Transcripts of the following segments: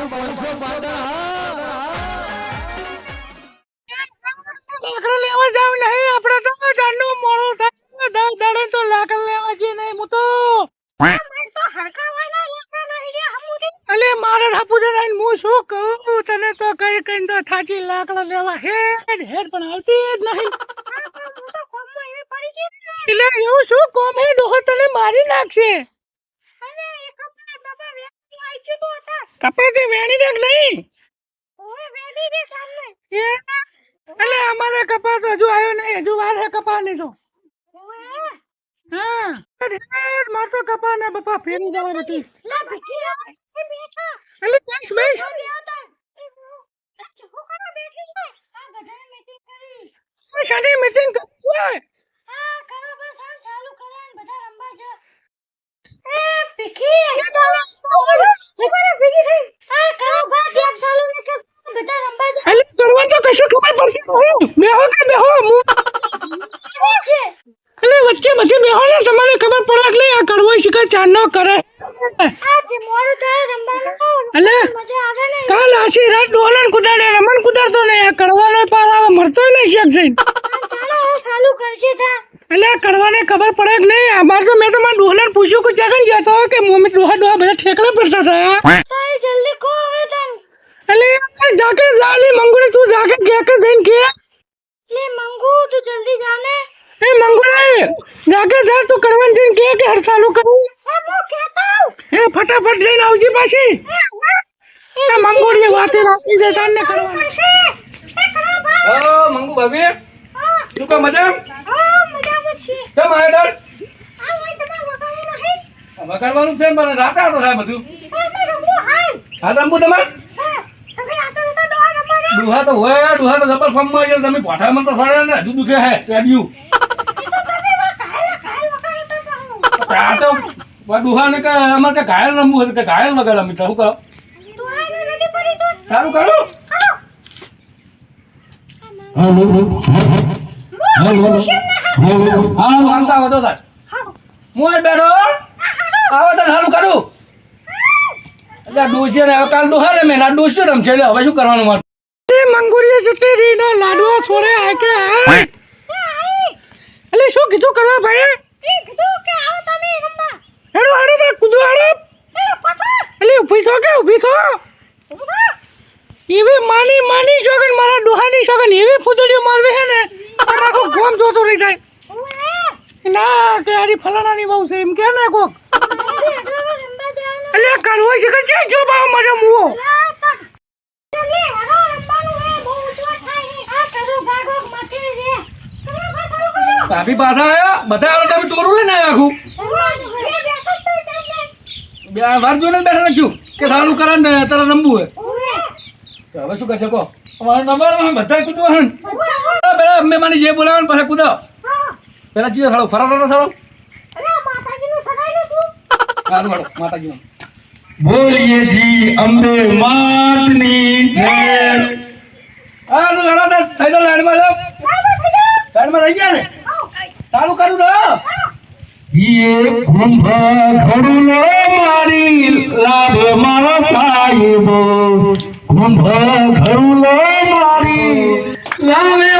મારું બનશો પાટણ લાકડો લેવા જાવ નહીં આપણે તો જાનનું મોડું થાય. દસ દાડે તો લાકડા લેવા જઈએ નહીં હું તો અલે મારે હાપુજે નહીં હું શું કહું તને તો કઈ કઈ તો થાચી લાકડા લેવા હેડ હેડ પણ આવતી જ નહીં. એટલે એવું શું કોમ હે? ડોહો તને મારી નાખશે. કપાતી વેણી દેખ નહીં. એ, એટલે અમારે કપા તો હજુ આવ્યો નહીં હજુ વાર હે કપા નહીં તો હા. માર તો કપા ના બપા ફેરી જવા નથી બેસ બેસ. શાની મીટિંગ કરી છે આ શિકાર ચાંદનો કરે. અલે કાલ આછી રાત ડોલન કુદાડે રમણ કુદાડતો નહીં. આ કડવાનો પાર આવે મરતોય નહીં શેક જઈને એટલે આ કડવાને ખબર પડે કે નહીં. અમાર તો મેં તો મારા ડોલન પૂછ્યું કે જગન જતો કે મમ્મી ડોહા ડોહા બધા ઠેકડા પડતા હતા? જલ્દી કો હવે તમ. એટલે જાકે જાલી મંગુડી તું જાકે કે કે જઈને કે. લે મંગુ તું જલ્દી જાને. એ મંગુડી જાકે જા તું કરવાનું જઈને કે કે હર ચાલુ કરું? એ ફટાફટ જઈને આવજી પાછી. એ મંગુડી વાતે રાખી દે તાને કરવાનું. ઓ મંગુ ભાભી. તું કહો મજા? હા. મારે ડર વગાડવાનું છે પણ રાતે તો થાય બધું. હા રમવું તમારે? હા તમે રાતો રાતો ડોહા રમવાના? ડુહા તો હોય દુહા તો જબર ફોર્મમાં તમે પોઠામાં તો સડે ને હજુ દુખે હે પેડ્યું આ તો ને તો સારું કરું. એટલે ડોસી ને કાલ ડોહા રમે ને આ ડોસી રમશે. એટલે કરવાનું મારે? એ મંગુડી જતી લાડવો છોડે આ કે આ એટલે શું કીધું કરવા ભાઈ એ કીધું કે આવો તમે રમવા હેડો હેડો તો કૂદો હેડો એ પટા એટલે ઊભી થો કે ઊભી થો ઊભા એવી માની માની શોગન મારા ડોહાની શોગન એવી ફૂદડીઓ મારવી હે ને આખો જોતો રહી જાય. ના કે આરી ફલાણાની બહુ છે, એમ કે ને કોક. એટલે કરવો છે કે છે જો બા મરે મુવો. ભાભી પાછા આવ્યા બધા આવે તમે ચોરું લઈને આવ્યા આખું? બેઠા છું. કે સારું કરે ને, તારે રમવું હે હવે શું કરશે, કહો? અમારે નંબર બધા કીધું હે અમે મને જે બોલાવે ને પાછા કૂદો. પેલા જીઓ સાળો ફરારો સાળો. સારું હાલો માતાજી બોલીએ જી અંબે માતની જય. આ નું દસ થઈ જાવ લાઈનમાં જાવ લાઈનમાં રહી ગયા ને? ચાલુ કરું તો. ઈએ કુંભ ઘડુલો મારી લાભ મારો સાહેબ. કુંભ ઘડુલો મારી લાવે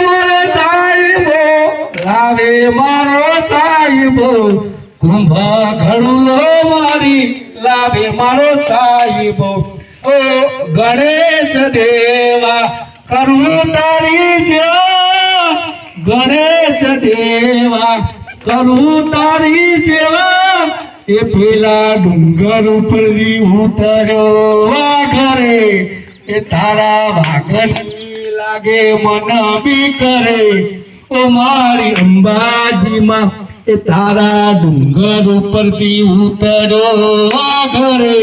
લાવે મારો સાહેબ. કુંભ ઘડુલો મારી લાવે મારો સાહેબ. ઓ ગણેશ દેવા કરું તારી સેવા ગણેશ દેવા કરું તારી સેવા. એ પેલા ડુંગર ઉપર ઉતર્યો. વાઘરે એ તારા વાઘની લાગે મન બી કરે. ઓ મારી અંબાજીમાં એ તારા ડુંગર ઉપરથી ઉતર્યો વાઘરે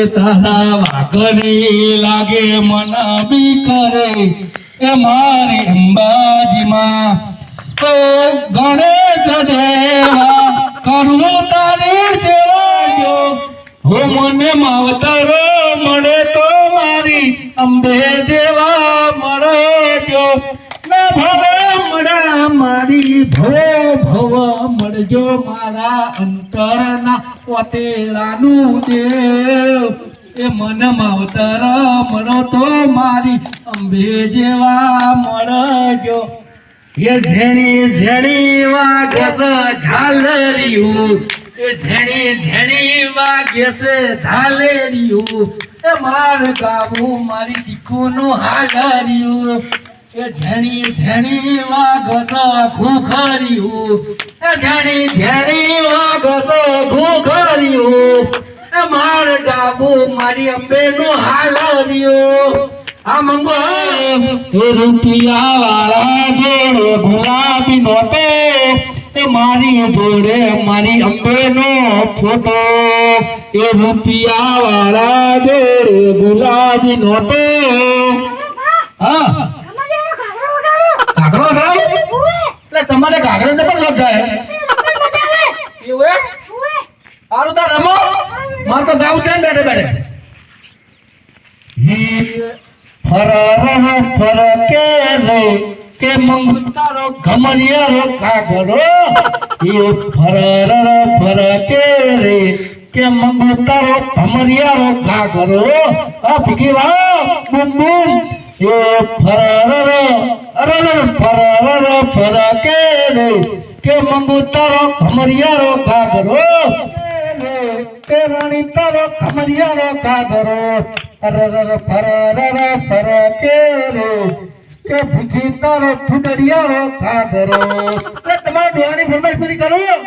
એ તારા વાઘની લાગે મન બી કરે. એ મારી અંબાજીમાં તો ગણેશ દેવા કરું તારી સેવા જો. હું મને માવતર મળે તો મારી અંબે દેવા મળે જો ના ભવે મળ્યા મારી ભવો ભવ, મળજો મારા અંતરના પોતેલાનું દેવ. એ મન માવતર મળો તો મારી અંબે જેવા મળજો. એ ઝેણી ઝેણી વાગે ઝાલર્યું. એ ઝેણી ઝેણી વાગે ઝાલર્યું. એ માર ગાવું મારી શીખુનું હાલરિયું. એ ઝેણી ઝેણી વાગે છે એ ઝેણી ઝેણી વાગે છે એ માર ગાવું મારી અંબેનું હાલરિયું આ મંગો એ રૂપિયા વાળા જોડે ગુલાબી નોટે, એ મારી જોડે મારી અંબેનો ફોટો. એ રૂપિયા વાળા જોડે ગુલાબી નોટે હા અમારે એનો ઘાઘરો વગાડ્યો. ઘાઘરો સાવ ઉવે. એટલે તમારે ઘાઘરો પણ શોખ એ આવે. એવું ઉવે. સારું તાર રમો મારે તો ગાઉ છે બેઠે બેઠે ફરર ફરકે રે, કે મંગતારો ઘમરિયારો કાગરો એ ફરર ફરકે રે, કે મંગતારો ઘમરિયારો કાગરો આ ભીખી વાવ બૂમ એ ફરકે રે કે મંગતારો ખમરિયારો કાગરો. કે રાણી તારો ખમરિયારો કાગરો. અરર ફરર ફરકે રે કે ભૂખી તારો ફૂટડિયાનો કાગરો. કે તમારે ડોહાની ફરમાઈશ પૂરી કરું.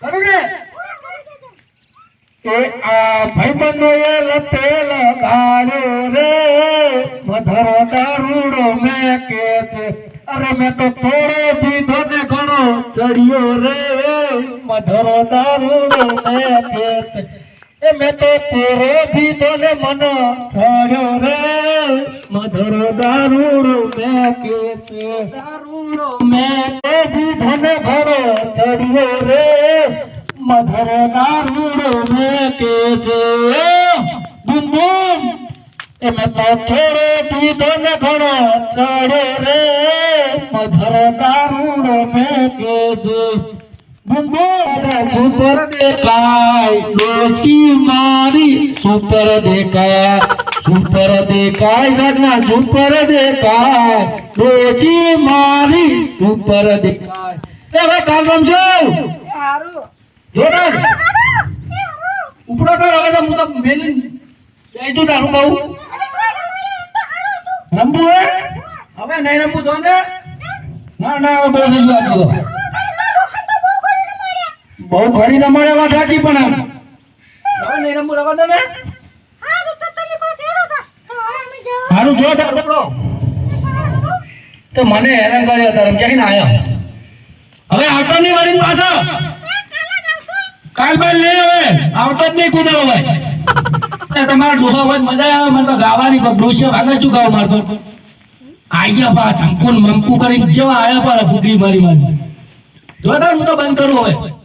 કરું ને. કે આ ભાઈબંધો એ લતે લગાડ્યો રે. મધરો દારૂડો મેં કે છે. અરે મેં તો થોડો પીધો ને ઘણો ચડ્યો રે. મધરો દારૂડો મેં પેચ એ મેં તો થોડો પીધો ને મનો ચડ્યો રે. મધરો દારૂડો મેં કે છે દારૂડો મેં તો પીધો ને ઘણો ચડ્યો રે. મધરો દારૂડો મેં કે બુમ બુમ એ મેં તો થોડો પીધો ને ઘણો ચડ્યો રે. મધર દારૂડો મેં કે સુપર દેખાય મારી સુપર દેખાય સુપર દેખાય સગના સુપર દેખાય ડોસી મારી સુપર દેખાય એ ભાઈ કાલ રમજો જોરદાર ઉપડો કર હવે તો હું તો મેલી જઈ તું તારું કહું રમવું હવે નહીં રમવું તો ને ના ના હવે બહુ થઈ ગયું બહુ ઘડી રમાડે વાત સાચી પણ આમ. નહીં રમવું રવા દો ને. હવે. સારું જો તાર તો મને હેરાન કર્યો તાર ક્યાંય ના આવ્યો હવે આવતો નહીં વળી પાછો કાલ બાર લઈ હવે. આવતો જ નહીં કુદાવો ભાઈ તમારા ડોહા હોય મજા આવે મને તો ગાવાની ડોસ્યો આગળ શું ગાવ મારતો આયા બા, ધમકુન, મમકુ કરીને જેવા આયા બા ભૂગી મારી મારી. જોતા હું તો બંધ કરું હવે.